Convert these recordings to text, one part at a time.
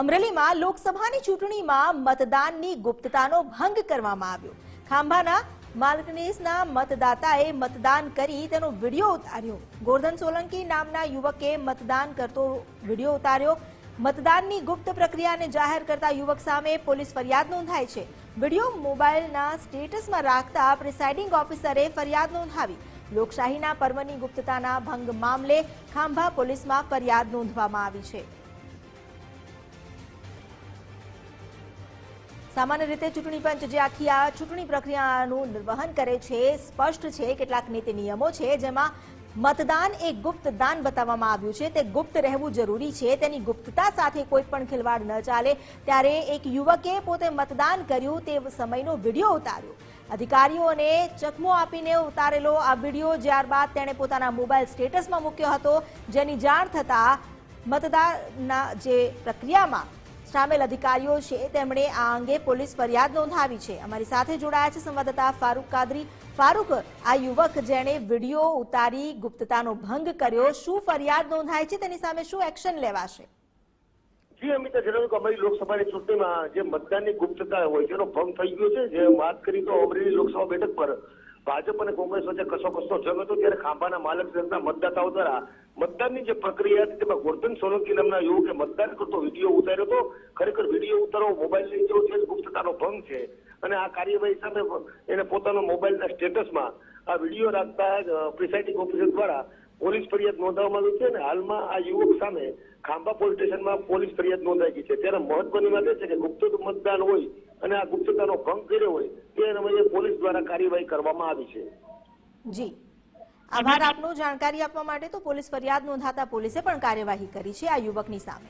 અમરેલીમાં લોકસભાની ચૂંટણીમાં મતદાનની ગુપ્તતાનો ભંગ કરવામાં આવ્યો. ખાંભાના માલકનીસના મતદાતાએ મતદાન કરી તેનો વીડિયો ઉતાર્યો. ગોરધન સોલંકી નામના યુવકે મતદાન કરતો વીડિયો ઉતાર્યો. મતદાનની ગુપ્ત પ્રક્રિયાને જાહેર કરતા યુવક સામે પોલીસ ફરિયાદ નોંધાઈ છે. વીડિયો મોબાઈલના સ્ટેટસમાં રાખતા પ્રિસાઇડિંગ ઓફિસરે ફરિયાદ નોંધાવી. લોકશાહીના પર્વની ગુપ્તતાના ભંગ મામલે ખાંભા પોલીસમાં ફરિયાદ નોંધવામાં આવી છે. સામાન્ય રીતે ચૂંટણી પંચ જે આખી આ ચૂંટણી પ્રક્રિયાનું નિર્વહન કરે છે, સ્પષ્ટ છે કેટલાક નીતિ નિયમો છે, જેમાં મતદાન એ ગુપ્ત દાન બતાવવામાં આવ્યું છે. તે ગુપ્ત રહેવું જરૂરી છે. તેની ગુપ્તતા સાથે કોઈ પણ ખિલવાડ ન ચાલે. ત્યારે એક યુવકે પોતે મતદાન કર્યું, તે સમયનો વીડિયો ઉતાર્યો. અધિકારીઓને ચકમો આપીને ઉતારેલો આ વીડિયો. ત્યારબાદ તેણે પોતાના મોબાઈલ સ્ટેટસમાં મૂક્યો હતો. જેની જાણ થતાં મતદાનના જે પ્રક્રિયામાં સામેલ અધિકારીઓ છે, તેમણે આ અંગે પોલીસ ફરિયાદ નોંધાવી છે. અમારી સાથે જોડાયા છે સંવાદદાતા ફારૂક કાદરી. ફારૂક, આ યુવક જેણે વીડિયો ઉતારી ગુપ્તતાનો ભંગ કર્યો, શું ફરિયાદ નોંધાય છે? તેની સામે શું એક્શન લેવાશે? જી, અમિતા જણાવ્યું કે અમારી લોકસભાની ચૂંટણીમાં જે મતદાનની ગુપ્તતા હોય છે, એનો ભંગ થઈ ગયો છે. જે વાત કરી તો અમરેલી લોકસભા બેઠક પર ભાજપ અને કોંગ્રેસ વચ્ચે કસો કસો જંગ હતો ત્યારે ખાંભાના માલક સહિતના મતદાતાઓ દ્વારા મતદાનની જે પ્રક્રિયા હતી તેમાં ગોરધન સોલંકી નામના યુવકે મતદાન કરતો વીડિયો ઉતાર્યો હતો. ખરેખર વીડિયો ઉતારવો મોબાઈલ જેવો છે ગુપ્તતાનો ભંગ છે અને આ કાર્યવાહી સામે એને પોતાનો મોબાઈલના સ્ટેટસમાં આ વીડિયો રાખતા પ્રિસાઇડિંગ ઓફિસર દ્વારા પોલીસ ફરિયાદ નોંધવામાં આવી છે અને હાલમાં આ યુવક સામે ખાંભા પોલીસ સ્ટેશનમાં પોલીસ ફરિયાદ નોંધાઈ છે. ત્યારે મહત્વની વાત એ છે કે ગુપ્ત મતદાન હોય અને આ ગુપ્તતાનો ભંગ કર્યો હોય, તે અન્વયે પોલીસ દ્વારા કાર્યવાહી કરવામાં આવી છે. જી. આભાર. આપનો જાણકારી આપવા માટે તો પોલીસ ફરિયાદ નોંધાતા પોલીસે પણ કાર્યવાહી કરી છે આ યુવકની સામે.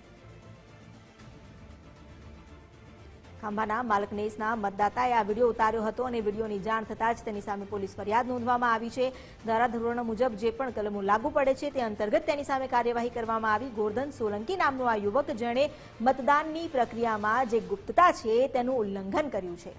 ખાંભાના માલકનેસના મતદાતાએ આ વીડિયો ઉતાર્યો હતો અને વિડીયોની જાણ થતાં જ તેની સામે પોલીસ ફરિયાદ નોંધવામાં આવી છે. ધારાધોરણ મુજબ જે પણ કલમો લાગુ પડે છે તે અંતર્ગત તેની સામે કાર્યવાહી કરવામાં આવી. ગોરધન સોલંકી નામનો આ યુવક જેણે મતદાનની પ્રક્રિયામાં જે ગુપ્તતા છે તેનું ઉલ્લંઘન કર્યું છે.